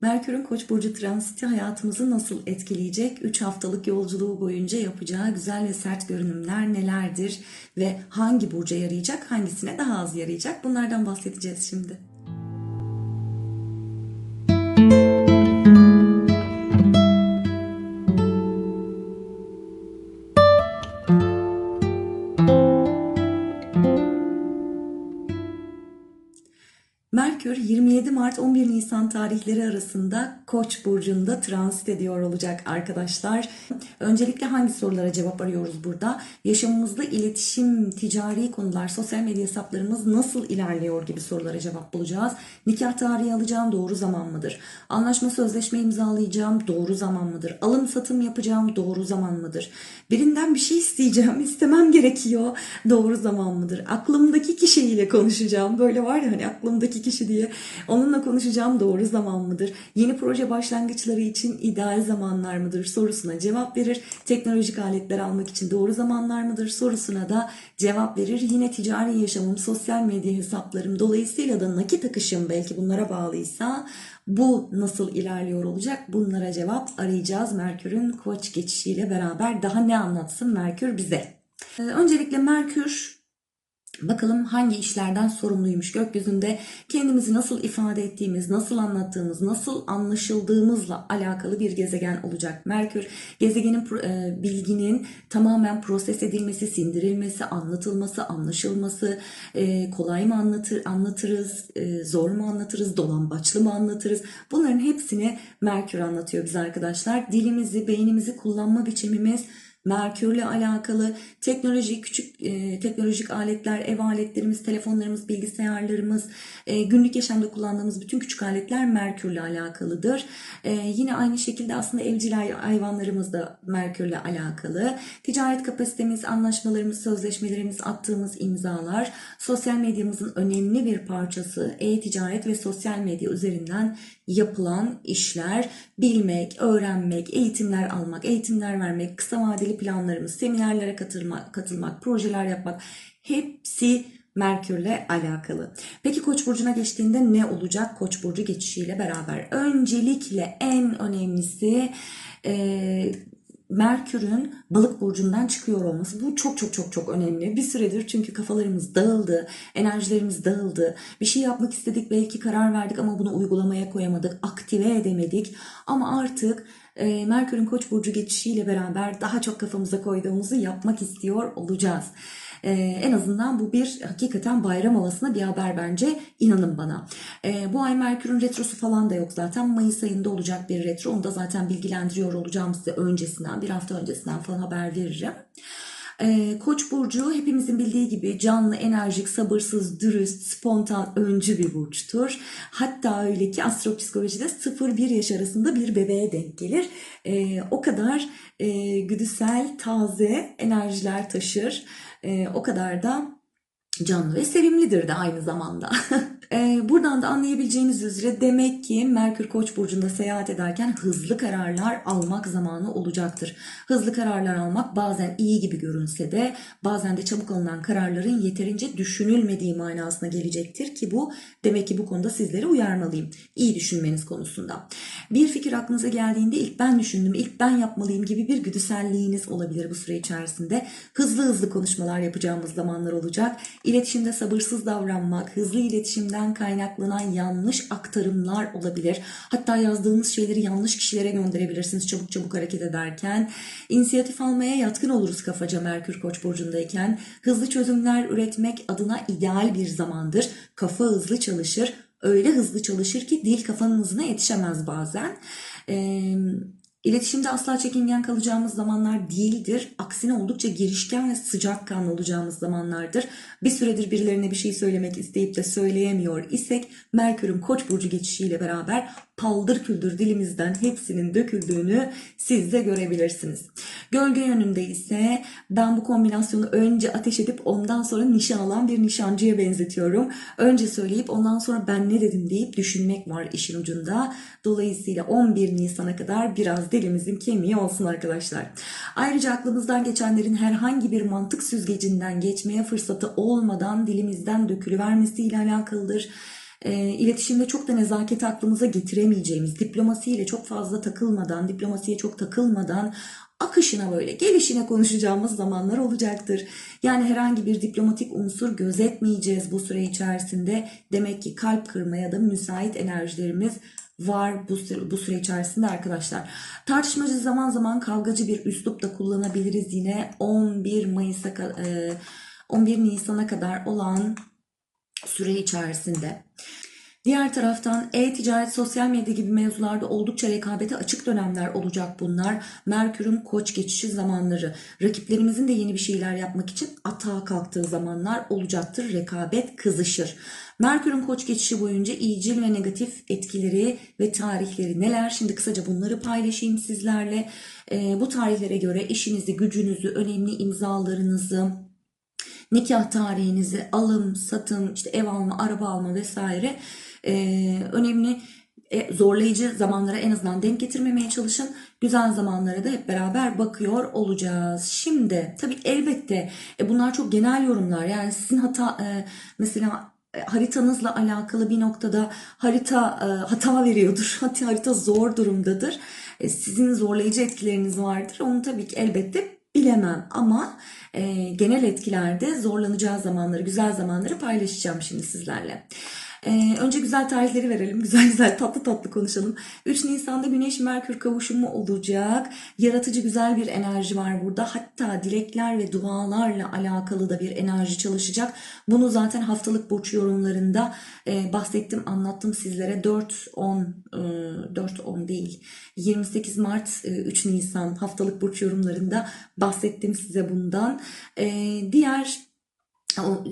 Merkür'ün Koç burcu transiti hayatımızı nasıl etkileyecek? 3 haftalık yolculuğu boyunca yapacağı güzel ve sert görünümler nelerdir ve hangi burca yarayacak, hangisine daha az yarayacak? Bunlardan bahsedeceğiz şimdi. 27 Mart 11 Nisan tarihleri arasında Koç burcunda transit ediyor olacak arkadaşlar. Öncelikle hangi sorulara cevap arıyoruz burada? Yaşamımızda iletişim, ticari konular, sosyal medya hesaplarımız nasıl ilerliyor gibi sorulara cevap bulacağız. Nikah tarihi alacağım doğru zaman mıdır? Anlaşma sözleşme imzalayacağım doğru zaman mıdır? Alım satım yapacağım doğru zaman mıdır? Birinden bir şey isteyeceğim, istemem gerekiyor doğru zaman mıdır? Aklımdaki kişiyle konuşacağım. Böyle var ya hani aklımdaki kişi diye. Onunla konuşacağım doğru zaman mıdır? Yeni proje başlangıçları için ideal zamanlar mıdır sorusuna cevap verir. Teknolojik aletler almak için doğru zamanlar mıdır sorusuna da cevap verir. Yine ticari yaşamım, sosyal medya hesaplarım dolayısıyla da nakit akışım belki bunlara bağlıysa bu nasıl ilerliyor olacak? Bunlara cevap arayacağız Merkür'ün koç geçişiyle beraber. Daha ne anlatsın Merkür bize? Ee, Öncelikle Merkür Bakalım hangi işlerden sorumluymuş gökyüzünde kendimizi nasıl ifade ettiğimiz, nasıl anlattığımız, nasıl anlaşıldığımızla alakalı bir gezegen olacak. Merkür gezegenin e, bilginin tamamen proses edilmesi, sindirilmesi, anlatılması, anlaşılması, e, kolay mı anlatır, anlatırız, e, zor mu anlatırız, dolambaçlı mı anlatırız? Bunların hepsini Merkür anlatıyor bize arkadaşlar. Dilimizi, beynimizi kullanma biçimimiz Merkürle alakalı teknoloji, küçük e, teknolojik aletler, ev aletlerimiz, telefonlarımız, bilgisayarlarımız, e, günlük yaşamda kullandığımız bütün küçük aletler Merkürle alakalıdır. E, yine aynı şekilde aslında evcil hay- hayvanlarımız da Merkürle alakalı. Ticaret kapasitemiz, anlaşmalarımız, sözleşmelerimiz, attığımız imzalar, sosyal medyamızın önemli bir parçası e-ticaret ve sosyal medya üzerinden yapılan işler, bilmek, öğrenmek, eğitimler almak, eğitimler vermek, kısa vadeli planlarımız, seminerlere katılmak, katılmak, projeler yapmak hepsi Merkürle alakalı. Peki Koç burcuna geçtiğinde ne olacak Koç burcu geçişiyle beraber? Öncelikle en önemlisi e, Merkür'ün balık burcundan çıkıyor olması. Bu çok çok çok çok önemli. Bir süredir çünkü kafalarımız dağıldı, enerjilerimiz dağıldı. Bir şey yapmak istedik, belki karar verdik ama bunu uygulamaya koyamadık, aktive edemedik. Ama artık e, Merkür'ün Koç burcu geçişiyle beraber daha çok kafamıza koyduğumuzu yapmak istiyor olacağız. Ee, en azından bu bir hakikaten bayram havasına bir haber bence. İnanın bana. Ee, bu ay Merkür'ün retrosu falan da yok zaten. Mayıs ayında olacak bir retro. Onu da zaten bilgilendiriyor olacağım size öncesinden. Bir hafta öncesinden falan haber veririm. Ee, Koç burcu hepimizin bildiği gibi canlı, enerjik, sabırsız, dürüst, spontan, öncü bir burçtur. Hatta öyle ki astropsikolojide 0-1 yaş arasında bir bebeğe denk gelir. Ee, o kadar e, güdüsel, taze enerjiler taşır. Ee, o kadar da canlı ve sevimlidir de aynı zamanda. Ee, buradan da anlayabileceğiniz üzere demek ki Merkür Koç burcunda seyahat ederken hızlı kararlar almak zamanı olacaktır. Hızlı kararlar almak bazen iyi gibi görünse de bazen de çabuk alınan kararların yeterince düşünülmediği manasına gelecektir ki bu demek ki bu konuda sizleri uyarmalıyım. İyi düşünmeniz konusunda. Bir fikir aklınıza geldiğinde ilk ben düşündüm, ilk ben yapmalıyım gibi bir güdüselliğiniz olabilir bu süre içerisinde. Hızlı hızlı konuşmalar yapacağımız zamanlar olacak. İletişimde sabırsız davranmak, hızlı iletişimden kaynaklanan yanlış aktarımlar olabilir. Hatta yazdığınız şeyleri yanlış kişilere gönderebilirsiniz çabuk çabuk hareket ederken. İnisiyatif almaya yatkın oluruz kafaca Merkür Koç burcundayken. Hızlı çözümler üretmek adına ideal bir zamandır. Kafa hızlı çalışır. Öyle hızlı çalışır ki dil kafanın hızına yetişemez bazen. Eee İletişimde asla çekingen kalacağımız zamanlar değildir. Aksine oldukça girişken ve sıcakkanlı olacağımız zamanlardır. Bir süredir birilerine bir şey söylemek isteyip de söyleyemiyor isek Merkür'ün Koç burcu geçişiyle beraber paldır küldür dilimizden hepsinin döküldüğünü siz de görebilirsiniz. Gölge yönünde ise ben bu kombinasyonu önce ateş edip ondan sonra nişan alan bir nişancıya benzetiyorum. Önce söyleyip ondan sonra ben ne dedim deyip düşünmek var işin ucunda. Dolayısıyla 11 Nisan'a kadar biraz dilimizin kemiği olsun arkadaşlar. Ayrıca aklımızdan geçenlerin herhangi bir mantık süzgecinden geçmeye fırsatı olmadan dilimizden dökülüvermesiyle alakalıdır. e, iletişimde çok da nezaket aklımıza getiremeyeceğimiz, diplomasiyle çok fazla takılmadan, diplomasiye çok takılmadan akışına böyle gelişine konuşacağımız zamanlar olacaktır. Yani herhangi bir diplomatik unsur gözetmeyeceğiz bu süre içerisinde. Demek ki kalp kırma ya da müsait enerjilerimiz var bu süre, bu süre içerisinde arkadaşlar. Tartışmacı zaman zaman kavgacı bir üslup da kullanabiliriz yine 11 Mayıs'a ka- e, 11 Nisan'a kadar olan süre içerisinde. Diğer taraftan e-ticaret, sosyal medya gibi mevzularda oldukça rekabete açık dönemler olacak bunlar. Merkür'ün koç geçişi zamanları. Rakiplerimizin de yeni bir şeyler yapmak için atağa kalktığı zamanlar olacaktır. Rekabet kızışır. Merkür'ün koç geçişi boyunca iyicil ve negatif etkileri ve tarihleri neler? Şimdi kısaca bunları paylaşayım sizlerle. Ee, bu tarihlere göre işinizi, gücünüzü, önemli imzalarınızı, nikah tarihinizi, alım, satım, işte ev alma, araba alma vesaire e, önemli e, zorlayıcı zamanlara en azından denk getirmemeye çalışın. Güzel zamanlara da hep beraber bakıyor olacağız. Şimdi tabii elbette e, bunlar çok genel yorumlar. Yani sizin hata e, mesela e, haritanızla alakalı bir noktada harita e, hata veriyordur. Hatta harita zor durumdadır. E, sizin zorlayıcı etkileriniz vardır. Onu tabii ki elbette bilemem ama e, genel etkilerde zorlanacağı zamanları, güzel zamanları paylaşacağım şimdi sizlerle. E, önce güzel tarihleri verelim. Güzel güzel tatlı tatlı konuşalım. 3 Nisan'da Güneş Merkür kavuşumu olacak. Yaratıcı güzel bir enerji var burada. Hatta dilekler ve dualarla alakalı da bir enerji çalışacak. Bunu zaten haftalık burç yorumlarında e, bahsettim, anlattım sizlere. 4-10 e, 4-10 değil. 28 Mart e, 3 Nisan haftalık burç yorumlarında bahsettim size bundan. E, diğer o,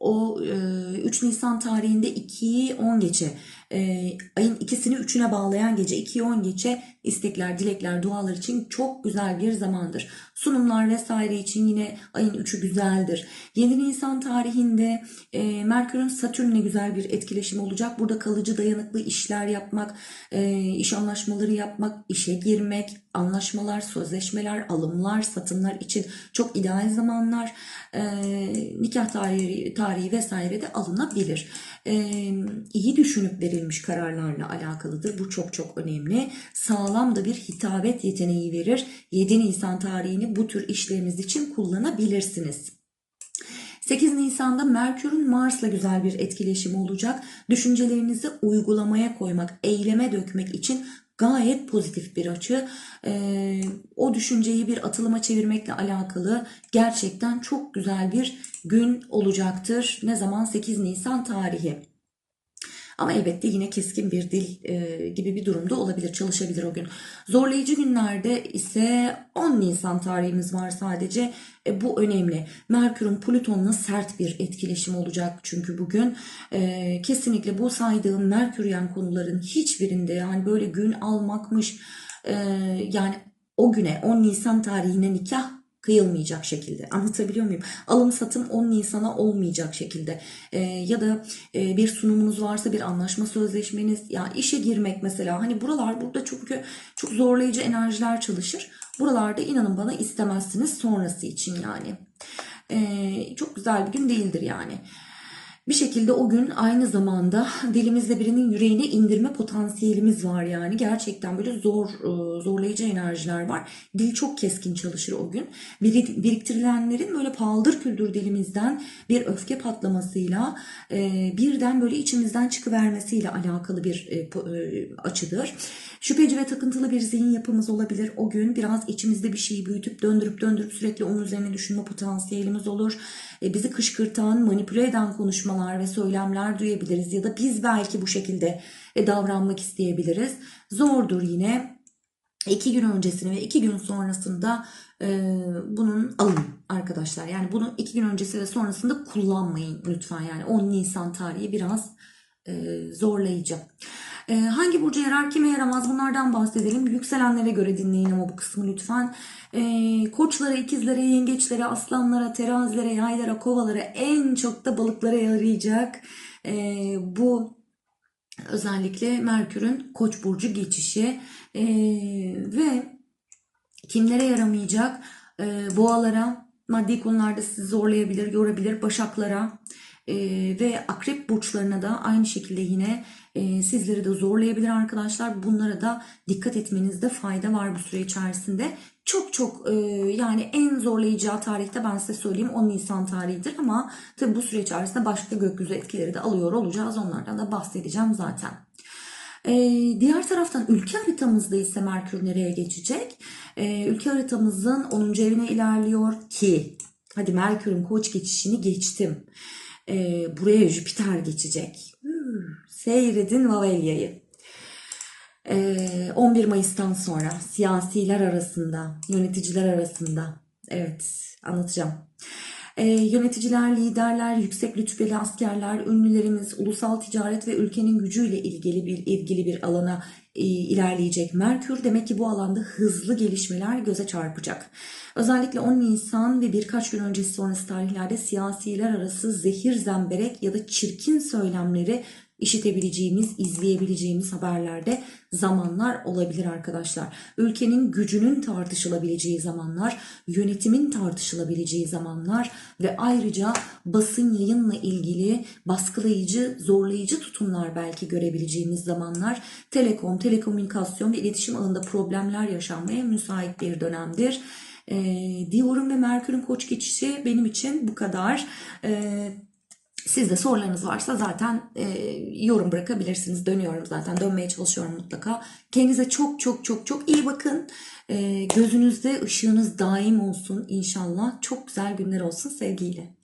o e, 3 Nisan tarihinde 2'yi 10 geçe e, ayın ikisini üçüne bağlayan gece 2'yi 10 geçe istekler, dilekler, dualar için çok güzel bir zamandır. Sunumlar vesaire için yine ayın 3'ü güzeldir. 7 Nisan tarihinde e, Merkür'ün Satürn'le güzel bir etkileşim olacak. Burada kalıcı dayanıklı işler yapmak, e, iş anlaşmaları yapmak, işe girmek, anlaşmalar, sözleşmeler, alımlar, satımlar için çok ideal zamanlar. E, nikah tarihi, tarihi vesaire de alınabilir. E, iyi düşünüp verilmiş kararlarla alakalıdır. Bu çok çok önemli. Sağlam da bir hitabet yeteneği verir. 7 Nisan tarihini bu tür işleriniz için kullanabilirsiniz. 8 Nisan'da Merkür'ün Mars'la güzel bir etkileşimi olacak. Düşüncelerinizi uygulamaya koymak, eyleme dökmek için gayet pozitif bir açı. Ee, o düşünceyi bir atılıma çevirmekle alakalı gerçekten çok güzel bir gün olacaktır. Ne zaman 8 Nisan tarihi. Ama elbette yine keskin bir dil e, gibi bir durumda olabilir, çalışabilir o gün. Zorlayıcı günlerde ise 10 Nisan tarihimiz var sadece. E, bu önemli. Merkür'ün Plüton'la sert bir etkileşim olacak çünkü bugün. E, kesinlikle bu saydığım Merküryen konuların hiçbirinde yani böyle gün almakmış e, yani o güne 10 Nisan tarihine nikah kıyılmayacak şekilde. Anlatabiliyor muyum? Alım satım 10 Nisan'a olmayacak şekilde. E, ya da e, bir sunumunuz varsa bir anlaşma sözleşmeniz ya işe girmek mesela hani buralar burada çünkü çok zorlayıcı enerjiler çalışır. Buralarda inanın bana istemezsiniz sonrası için yani. E, çok güzel bir gün değildir yani. Bir şekilde o gün aynı zamanda dilimizle birinin yüreğine indirme potansiyelimiz var yani. Gerçekten böyle zor, zorlayıcı enerjiler var. Dil çok keskin çalışır o gün. Biriktirilenlerin böyle paldır küldür dilimizden bir öfke patlamasıyla birden böyle içimizden çıkıvermesiyle alakalı bir açıdır. Şüpheci ve takıntılı bir zihin yapımız olabilir. O gün biraz içimizde bir şeyi büyütüp döndürüp döndürüp sürekli onun üzerine düşünme potansiyelimiz olur. Bizi kışkırtan, manipüle eden konuşmalar ve söylemler duyabiliriz. Ya da biz belki bu şekilde davranmak isteyebiliriz. Zordur yine. İki gün öncesini ve iki gün sonrasında e, bunun alın arkadaşlar. Yani bunu iki gün öncesi ve sonrasında kullanmayın lütfen. Yani 10 Nisan tarihi biraz e, zorlayıcı. E, hangi burcu yarar, kime yaramaz bunlardan bahsedelim. Yükselenlere göre dinleyin ama bu kısmı lütfen. E, koçlara, ikizlere, yengeçlere, aslanlara, terazilere, yaylara, kovalara en çok da balıklara yarayacak. E, bu özellikle Merkür'ün Koç burcu geçişi e, ve kimlere yaramayacak? E, boğalara, maddi konularda sizi zorlayabilir, yorabilir. Başaklara, Ee, ve akrep burçlarına da aynı şekilde yine e, sizleri de zorlayabilir arkadaşlar. Bunlara da dikkat etmenizde fayda var bu süre içerisinde. Çok çok e, yani en zorlayacağı tarihte ben size söyleyeyim 10 Nisan tarihidir ama tabi bu süre içerisinde başka gökyüzü etkileri de alıyor olacağız. Onlardan da bahsedeceğim zaten. Ee, diğer taraftan ülke haritamızda ise Merkür nereye geçecek? Ee, ülke haritamızın 10. evine ilerliyor ki hadi Merkür'ün koç geçişini geçtim. Ee, buraya Jüpiter geçecek. Seyredin Vavelya'yı. Ee, 11 Mayıs'tan sonra siyasiler arasında, yöneticiler arasında evet anlatacağım. Ee, yöneticiler, liderler, yüksek rütbeli askerler, ünlülerimiz, ulusal ticaret ve ülkenin gücüyle ilgili bir ilgili bir alana e, ilerleyecek Merkür. Demek ki bu alanda hızlı gelişmeler göze çarpacak. Özellikle 10 Nisan ve birkaç gün öncesi sonrası tarihlerde siyasiler arası zehir zemberek ya da çirkin söylemleri işitebileceğimiz, izleyebileceğimiz haberlerde zamanlar olabilir arkadaşlar. Ülkenin gücünün tartışılabileceği zamanlar, yönetimin tartışılabileceği zamanlar ve ayrıca basın yayınla ilgili baskılayıcı, zorlayıcı tutumlar belki görebileceğimiz zamanlar. Telekom, telekomünikasyon ve iletişim alanında problemler yaşanmaya müsait bir dönemdir. Ee, diyorum ve Merkür'ün koç geçişi benim için bu kadar. Ee, Sizde sorularınız varsa zaten e, yorum bırakabilirsiniz. Dönüyorum zaten. Dönmeye çalışıyorum mutlaka. Kendinize çok çok çok çok iyi bakın. E, gözünüzde ışığınız daim olsun inşallah. Çok güzel günler olsun sevgiyle.